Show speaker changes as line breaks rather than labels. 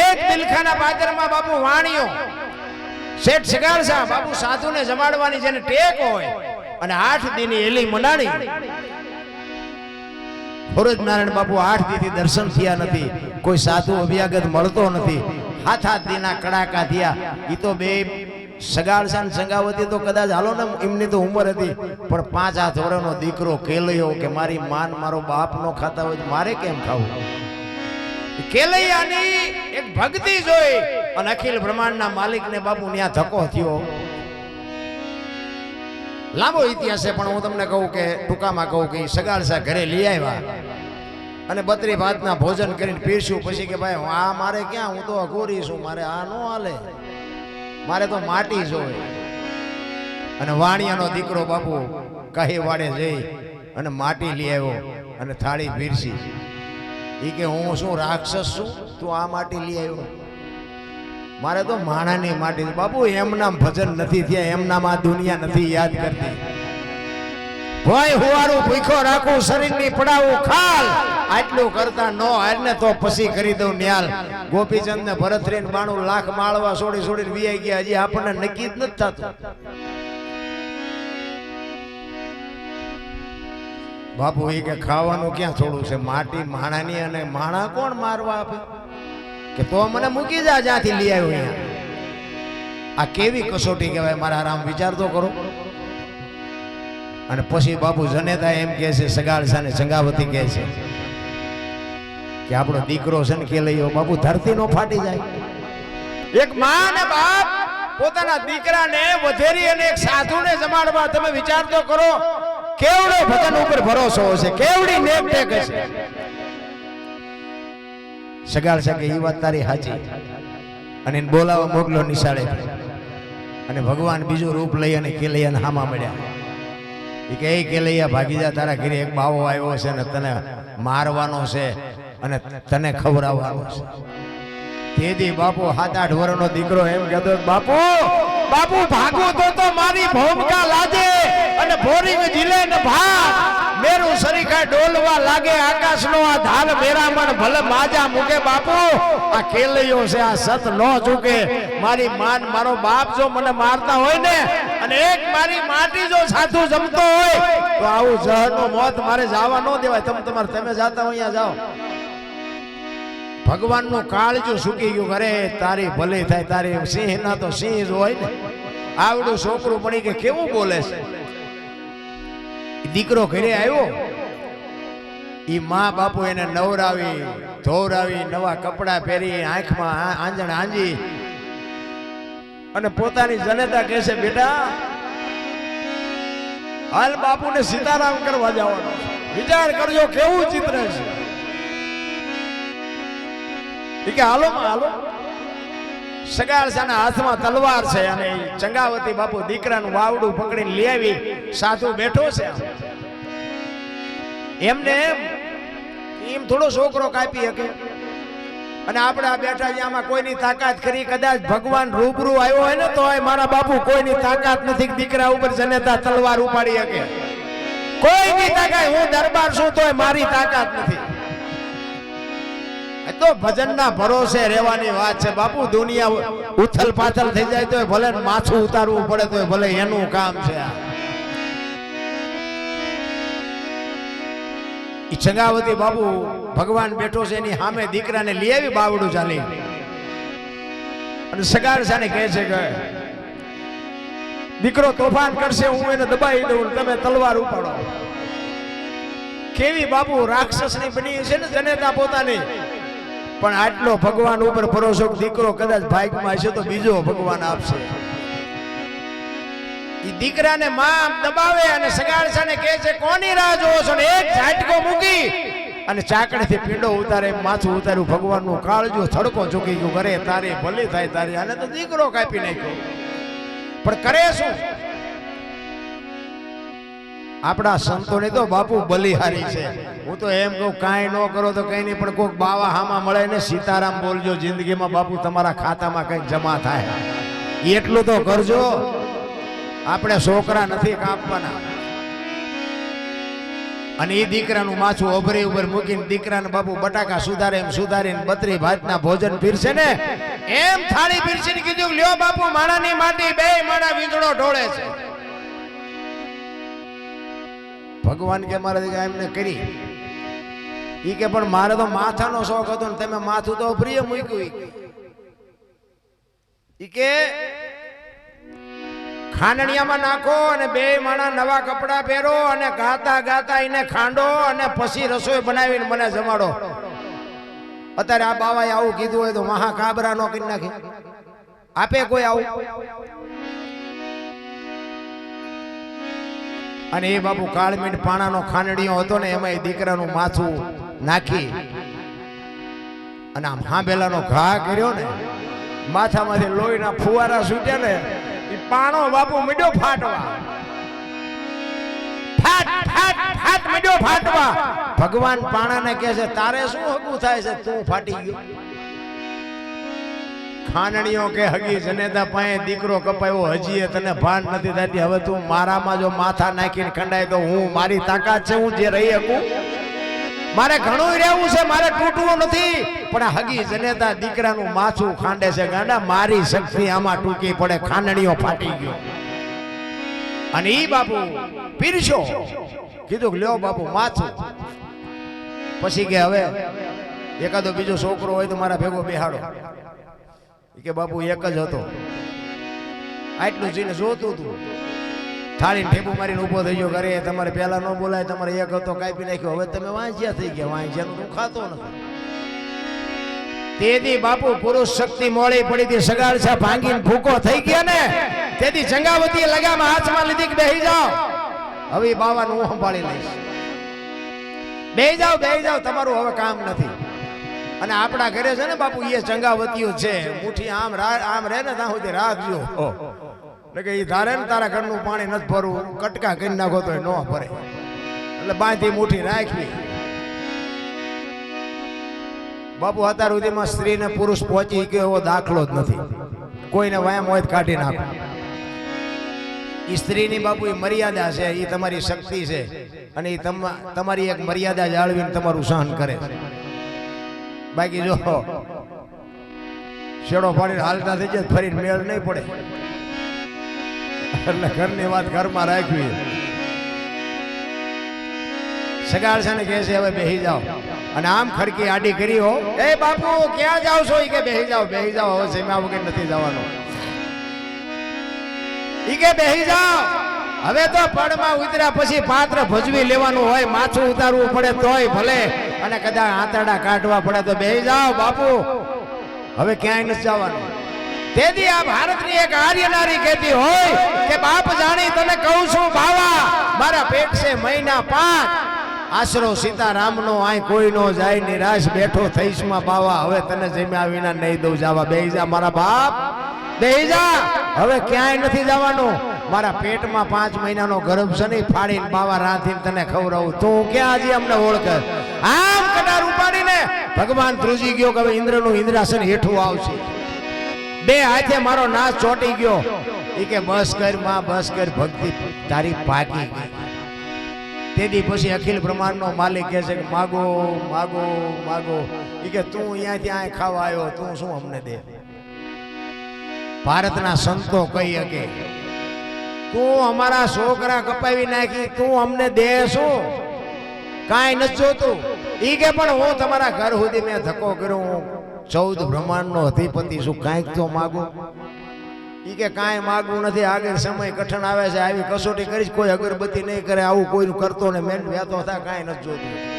એક દિલખાના પાદરમાં બાપુ વાણિયો શેઠ શિગારસા બાપુ સાધુને જમાડવાની જેને ટેક હોય અને આઠ દીની એલી મનાણી. નારાયણ બાપુ આઠ દીથી દર્શન થયા નથી. કોઈ સાધુ અભ્યાગત મળતો નથી. હાથ હાથ દીના કડાકા થયા એ તો બે સગાળસા ને સંગાવતી તો કદાચ હાલો ને, એમની તો ઉંમર હતી. પણ પાંચ હાથ વર્ષનો દીકરો કેલયો કે મારી માન મારો બાપ નો ખાતા હોય મારે કેમ ખાવું? કેલૈયાની એક ભક્તિ જોઈ અને અખિલ બ્રહ્માંડના માલિકને બાપુ ત્યાં ધક્કો થયો. લાંબો ઇતિહાસ છે, પણ હું તમને કહું કે ટૂંકામાં કહું કે સગાડસા ઘરે લઈ આવ્યા. અને બત્રી ભાતના ભોજન કરીને પીરસ્યું, પછી કે ભાઈ આ મારે ક્યાં? હું તો અઘોરી છું, મારે આ નો હાલે. મારે તો માટી જોઈ. અને વાણિયાનો દીકરો બાપુ કહી વાડે જઈ અને માટી લઈ આવ્યો અને થાળી પીરસી. એ કે હું શું રાક્ષસ છું? તું આ માટી લઈ આવ્યો. મારે તો માણાની માટી. બાપુ એમના ભજન નથી થયા. એમનામાં આ દુનિયા નથી યાદ કરતી. ભાઈ હુવારું ભૂખો રાખું, શરીરની પડાવું, ખાલ. આટલું કરતા નો હારને તો પછી કરી દઉં ન્યાલ. ગોપીચંદ ને ભરતરીન બાણું લાખ માળવા છોડી છોડીને વીઆઈ ગયા. હજી આપણને નક્કી જ નથી થતું. બાપુ એ કે ખાવાનું ક્યાં છોડવું છે? માટી માણાની અને માણા કોણ મારવા આપે? કે તો મને મૂકી જા, જ્યાંથી લઈ આવ્યો અહીંયા. આ કેવી કસોટી કહેવાય? મારા રામ વિચાર તો કરો. અને પછી બાપુ જનેતા એમ કહે છે સગાળસા ને સંગાવતી કહે છે. કે આપણો દીકરો છે ને કે લઈ બાપુ ધરતી નો ફાટી જાય. એક માં ને બાપ પોતાના દીકરાને, વધેરી અને એક સાધુને જમાડવા તમે વિચાર તો કરો. કેવડો ભજન ઉપર ભરોસો હશે કેવડી નેક ટેક હશે? સગાળ સગે એ વાત તારી સાચી અને એને બોલાવા મોકલો નિશાળે અને ભગવાન બીજું રૂપ લઈ અને કેલૈયાને હામા મળ્યા. એ કે કેલૈયા, ભાગી જા, તારા ઘરે એક બાવો આવ્યો છે ને તને મારવાનો છે અને તને ખવડાવવાનો છે. તેથી બાપુ સાત આઠ વર્ષનો દીકરો એમ કહેતો, બાપુ બાપુ ભાગું તો તો મારી ભૂમિકા લાજે અને બોરિંગ જીલે ને ભા મેરું સરીખા ડોલવા લાગે, આકાશનો આ ધાર મેરામણ ભલે માજા મૂકે બાપુ. આ કેલયો છે, આ સત નો ચૂકે મારી માન, મારો બાપ જો મને મારતા હોય ને, અને એક મારી માટી જો સાધુ જમતો હોય, તો આવું જહરનો મોત મારે જવા ન દેવાય. તમે તમારે, તમે જાતા હોય, અહીંયા જાઓ. ભગવાનનું કાળજું સૂકી ગયું કરે તારી ભલે થાય, તારી સિંહ ના તો સિંહ જ હોય ને. આવડું છોકરું પડી કે કેવું બોલે છે? દીકરો ઘરે આવ્યો. એ મા બાપુ એને નવરાવી ધોરાવી નવા કપડાં પહેરી, આંખમાં આંજણ આંજી. અને પોતાની જનેતા કહે છે, બેટા, હાલ બાપુને સીતારામ કરવા જવાનો વિચાર કરજો, કેવું ચિત્ર છે? કે, હાલો માં, હાલો. સગાળસાના હાથમાં તલવાર છે અને ચંગાવતી બાપુ દીકરાનું વાવડું પકડીને લઈ આવી, સાધુ બેઠો છે એમને એમ થોડો છોકરો કાપી શકે. અને આપણે આ બેઠા આમાં કોઈની તાકાત કરી કદાચ ભગવાન રૂબરૂ આવ્યો હોય ને તો મારા બાપુ કોઈની તાકાત નથી દીકરા ઉપર જનેતા તલવાર ઉપાડી શકે. કોઈની તાકાત, હું દરબાર છું તોય મારી તાકાત નથી. એ તો ભજનના ભરોસે રહેવાની વાત છે. બાપુ, દુનિયા ઉથલ પાથલ થઈ જાય તો ભલે માથું ઉતારવું પડે તો ભલે એનું કામ છે આ. બાપુ ભગવાન બેઠો છે, એની સામે દીકરાને લઈ આવી બાવડું ચાલી અને સગાર સાને કહે છે કે, દીકરો તોફાન કરશે, હું એને દબાઈ દઉં તમે તલવાર ઉપાડો. કેવી બાપુ, રાક્ષસની બની છે ને જનેતા પોતાની? પણ આટલો ભગવાન ઉપર ભરોસો, દીકરો કદાચ ભાગમાં હશે તો બીજો ભગવાન આપશે. એ દીકરાને માં દબાવે અને સગાડસાને કહે છે, કોની રાહ જોવો છો? ને એક ઝાટકો મૂકી અને ચાકડીથી પીંડો ઉતારે, માથું ઉતાર્યું, ભગવાનનું કાળજો થડકો ચૂકી ગયું કરે તારે ભલે થાય, તારે. આને તો દીકરો કાપી નાખ્યો. પણ કરે શું? આપણા સંતોને તો બાપુ બલિહારી છે. હું તો એમ કહું, કાંઈ ન કરો તો કંઈ નહીં, પણ કોઈક બાવા હામાં મળે ને સીતારામ બોલજો, જિંદગીમાં બાપુ તમારા ખાતામાં કંઈક જમા થાય. એટલું તો કરજો. આપણે છોકરા નથી કાપવાના. અને એ દીકરાનું માછું ઓભરી ઉપર મૂકીને દીકરાને બાપુ બટાકા સુધારે એમ સુધારીને બત્રી ભાતના ભોજન પીરશે ને એમ થાળી પીરસીને કીધું લ્યો બાપુ, માણાની માટી બે માણા વીંદડો ઢોળે છે. ભગવાન કે મારે એમને કરી. એ કે પણ મારે તો માથાનો શોખ હતો ને તમે માથું તો પ્રિય મૂક્યું એ કે. ખાંડણિયામાં નાખો અને બે માણા નવા કપડાં પહેરો અને ગાતા ગાતા એને ખાંડો અને પછી રસોઈ બનાવીને મને જમાડો. અત્યારે આ બાવાએ આવું કીધું હોય તો મહા કાબરા નો કરી નાખે. આપે કોઈ આવું? અને એ બાપુ કાળમીટ પાણાનો ખાંડણીયો હતો ને, એમાં એ દીકરાનું માથું નાખી અને આમ હાંભેલાનો ઘા કર્યો ને, માથામાંથી લોહીના ફુવારા છૂટ્યા ને એ પાણો બાપુ મીડ્યો ફાટવા. ભગવાન પાણાને કહે છે, તારે શું હગું થાય છે? તું ફાટી ગયો. ખાનણીઓ કે હગી જનેતા પાસે દીકરો કપાયો હજી તને ભાન નથી થતી. હવે તું મારામાં જો માથા નાખીને ખંડાય તો હું મારી તાકાત છે, હું જે રહી શકું? મારે ઘણું રહેવું છે, મારે તૂટવું નથી. પણ હગી જનેતા દીકરાનું માથું ખાંડે છે, ગાંડા, મારી શક્તિ આમાં ટૂંકી પડે, ખાંડણીઓ ફાટી ગયો. અને ઈ બાપુ પીરશો કીધું લ્યો બાપુ, માથું. પછી કે, હવે એકાદો બીજો છોકરો હોય તો મારા ભેગો બેહાડો. કે બાપુ એક જ હતો. આટલું જોઈને જોતું હતું થાળી ઠેબુ મારીને ઊભો થઈ ગયો ઘરે તમારે પહેલા ન બોલાય, તમારે એક હતો, કાપી નાખ્યો. હવે તમે વાંચ્યા થઈ ગયા. વાંચ્યા તું ખાતો નથી. તેથી બાપુ પુરુષ શક્તિ મોડી પડી હતી. છે, ભાંગીને ભૂકો થઈ ગયા ને. તેથી જંગાવતી લગામ હાથમાં લીધી બેહી જાઓ. હવે બાવાનું હું સંભાળી લઈશ. બેહી જાઓ બેહી જાઓ. તમારું હવે કામ નથી. અને આપણા ઘરે છે ને બાપુ એ ચંગાવતીઓ છે. મુઠ્ઠી આમ આમ રહે ને ત્યાં સુધી રાખજો. એટલે ઈ ધારે ને તારા ઘરનું પાણી નથી ભરવું. કટકા કરી નાખો તો ન ભરે. એટલે બાંધી મુઠ્ઠી રાખવી. બાપુ અત્યાર સુધીમાં સ્ત્રી ને પુરુષ પહોંચી ગયો એવો દાખલો જ નથી. કોઈને વાયમ હોય કાઢી નાખો. એ સ્ત્રીની બાપુ એ મર્યાદા છે એ તમારી શક્તિ છે. અને એ તમારી એક મર્યાદા જાળવીને તમારું સહન કરે છે. બાકી જો શેડો ફાડીને હાલતા થઈ જાય ફરીને મેળ નહીં પડે. એટલે ઘરની વાત ઘરમાં રાખવી. સગાળ છે ને કહે છે હવે બેહી જાઓ. અને આમ ખડકી આડી કરી હો. એ બાપુ ક્યાં જાવ છો? કે બેહી જાઓ બેહી જાઓ. હવે સીમા વગર નથી જવાનું. ઈ કે બેહી જાઓ. હવે તો પડમાં ઉતર્યા પછી પાત્ર ભજવી લેવાનું હોય, માથું ઉતારવું પડે તોય ભલે. અને કદાચ આંતરડા કાઢવા પડે તો બેહી જાઓ બાપુ. હવે ક્યાંય નથી જવાનું. તેથી આ ભારતની એક આર્ય નારી કહેતી હોય કે, બાપ જાણી તને કહું છું, બાવા, મારા પેટ છે મહિના પાંચ આશરો સીતારામનો, આય કોઈ નો જાય, નિરાશ બેઠો થઈશમાં બાવા. હવે તને જમ્યા વિના નહીં દઉં, જાવા, બેહી જા મારા બાપ. બેહી જા હવે ક્યાંય નથી જવાનું. મારા પેટમાં પાંચ મહિનાનો ગર્ભ છે નહીં ફાડીને બાવા રાંધીને તને ખવડાવું. તું ક્યાં હજી અમને ઓળખે? આમ કટાર ઉપાડીને ભગવાન ધ્રુજી ગયો કે હવે ઇન્દ્રનું ઇન્દ્રાસન હેઠું આવશે. બે હાથે મારો નાશ ચોટી ગયો. એ કે, બસ કરમાં, બસ કર, ભક્તિ તારી પાકી ગઈ. તેથી પછી અખિલ બ્રહ્માંડનો માલિક કહે છે કે, માગો માગો માગો. એ કે, તું અહીંયા ત્યાં ખાવા આવ્યો, તું શું અમને દે? ભારતના સંતો કહી શકે. તું અમારા છોકરા કપાવી નાખી, તું અમને દે શું? કાંઈ નથી જોતું. ઈ કે પણ હું તમારા ઘર સુધી મેં ધક્કો કર્યો, હું ચૌદ બ્રહ્માંડનો અધિપતિ છું, કાંઈક તો માગું. ઈ કે કાંઈ માગવું નથી, આગળ સમય કઠણ આવે છે, આવી કસોટી કરીશ, કોઈ અગરબત્તી નહીં કરે, આવું કોઈનું કરતો ને મેન વ્યાતો થાય કાંઈ નથી જોતું.